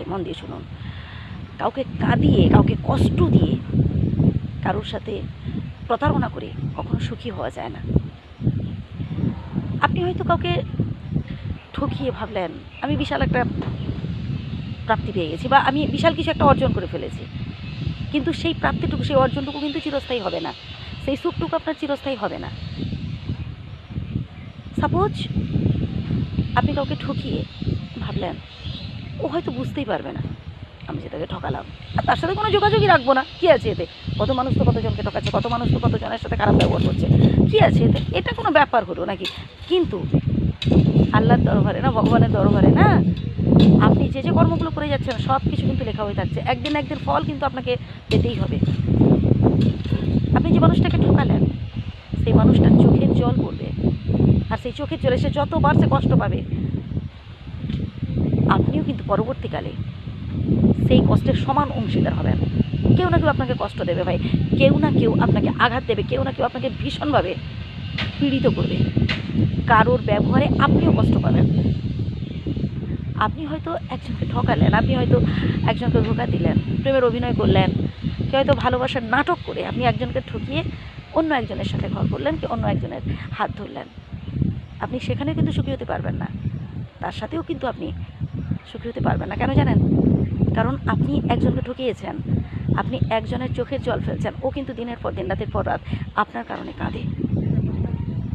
ভাই, মন দিয়ে শুনুন। কাউকে কাঁদিয়ে, কাউকে কষ্ট দিয়ে কারোর সাথে প্রতারণা করে কখনো সুখী হওয়া যায় না। আপনি হয়তো কাউকে ঠকিয়ে ভাবলেন, আমি বিশাল একটা প্রাপ্তি পেয়ে গেছি বা আমি বিশাল কিছু একটা অর্জন করে ফেলেছি। কিন্তু সেই প্রাপ্তিটুকু, সেই অর্জনটুকু কিন্তু চিরস্থায়ী হবে না। সেই সুখটুকু আপনার চিরস্থায়ী হবে না। সাপোজ আপনি কাউকে ঠকিয়ে ভাবলেন ও হয়তো বুঝতেই পারবে না। আমি তাকে ঠকালাম। আর তার সাথে কোনো যোগাযোগই রাখব না। কী আছে এতে? কত মানুষ তো কতজনকে ঠকাচ্ছে, কত মানুষ তো কতজনের সাথে খারাপ ব্যবহার করছে? কী আছে এতে? এটা কোনো ব্যাপার হলো নাকি? কিন্তু আল্লাহর দরবারে না, ভগবানের দরবারে না, আপনি যে যে কর্মগুলো করে যাচ্ছেন, সব কিছু কিন্তু লেখা হয়ে থাকছে। একদিন একদিন ফল কিন্তু আপনাকে পেতেই হবে। আপনি যে মানুষটাকে ঠকালেন, সেই মানুষটার চোখের জল পড়বে। আর সেই চোখের জলে সে যতবার সে কষ্ট পাবে আপনিও কিন্তু পরবর্তীকালে সেই কষ্টের সমান অংশীদার হবেন। কেউ না কেউ আপনাকে কষ্ট দেবে ভাই। কেউ না কেউ আপনাকে আঘাত দেবে। কেউ না কেউ আপনাকে ভীষণভাবে পীড়িত করবে। কারোর ব্যবহারে আপনিও কষ্ট পাবেন। আপনি হয়তো একজনকে ঠকালেন, আপনি হয়তো একজনকে ধোকা দিলেন, প্রেমের অভিনয় করলেন, কেউ হয়তো ভালোবাসার নাটক করে আপনি একজনকে ঠকিয়ে অন্য একজনের সাথে ঘর করলেন কি অন্য একজনের হাত ধরলেন। আপনি সেখানে কিন্তু সুখী হতে পারবেন না। তার সাথেও কিন্তু আপনি সুখী হতে পারবেন না। কেন জানেন? কারণ আপনি একজনকে ঠকিয়েছেন, আপনি একজনের চোখের জল ফেলছেন, ও কিন্তু দিনের পর দিন, রাতের পর রাত আপনার কারণে কাঁদে।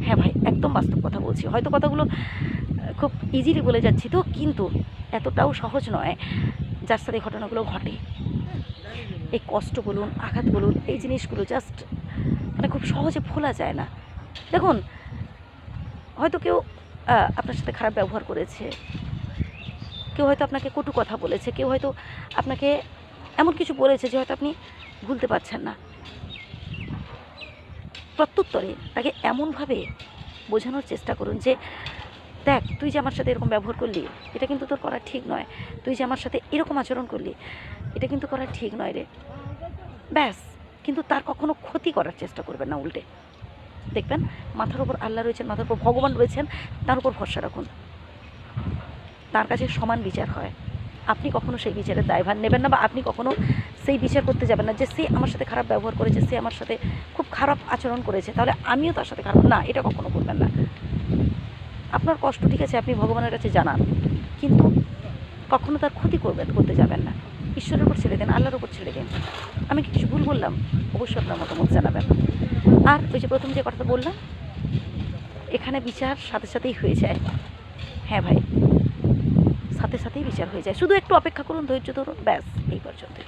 হ্যাঁ ভাই, একদম বাস্তব কথা বলছি। হয়তো কথাগুলো খুব ইজিলি বলে যাচ্ছি তো, কিন্তু এতটাও সহজ নয় যার সাথে ঘটনাগুলো ঘটে। এই কষ্ট বলুন, আঘাত বলুন, এই জিনিসগুলো জাস্ট মানে খুব সহজে ভোলা যায় না। দেখুন, হয়তো কেউ আপনার সাথে খারাপ ব্যবহার করেছে কেউ হয়তো আপনাকে কটু কথা বলেছে, কেউ হয়তো আপনাকে এমন কিছু বলেছে যে হয়তো আপনি ভুলতে পারছেন না। প্রত্যুত্তরে তাকে এমনভাবে বোঝানোর চেষ্টা করুন যে, দেখ, তুই যে আমার সাথে এরকম ব্যবহার করলি, এটা কিন্তু তোর করা ঠিক নয়। তুই যে আমার সাথে এরকম আচরণ করলি, এটা কিন্তু করা ঠিক নয় রে। ব্যাস, কিন্তু তার কখনো ক্ষতি করার চেষ্টা করবেন না উল্টে। দেখবেন, মাথার উপর আল্লাহ রয়েছেন, মাথার উপর ভগবান রয়েছেন, তার উপর ভরসা রাখুন। তার কাছে সমান বিচার হয়। আপনি কখনো সেই বিচারের দায়ভার নেবেন না বা আপনি কখনো সেই বিচার করতে যাবেন না যে সে আমার সাথে খারাপ ব্যবহার করেছে, সে আমার সাথে খুব খারাপ আচরণ করেছে, তাহলে আমিও তার সাথে খারাপ। না, এটা কখনো করবেন না। আপনার কষ্ট, ঠিক আছে, আপনি ভগবানের কাছে জানান, কিন্তু কখনো তার ক্ষতি করবেন, করতে যাবেন না। ঈশ্বরের উপর ছেড়ে দেন, আল্লাহর উপর ছেড়ে দিন। আমি কিছু ভুল বললাম? অবশ্যই আপনার মতামত জানাবেন। আর ওই যে প্রথম যে কথাটা বললাম, এখানে বিচার সাথে সাথেই হয়ে যায়। হ্যাঁ ভাই। সাথেই বিচার হয়ে যায়। শুধু একটু অপেক্ষা করুন ধৈর্য ধরুন ব্যাস এই পর্যন্তই।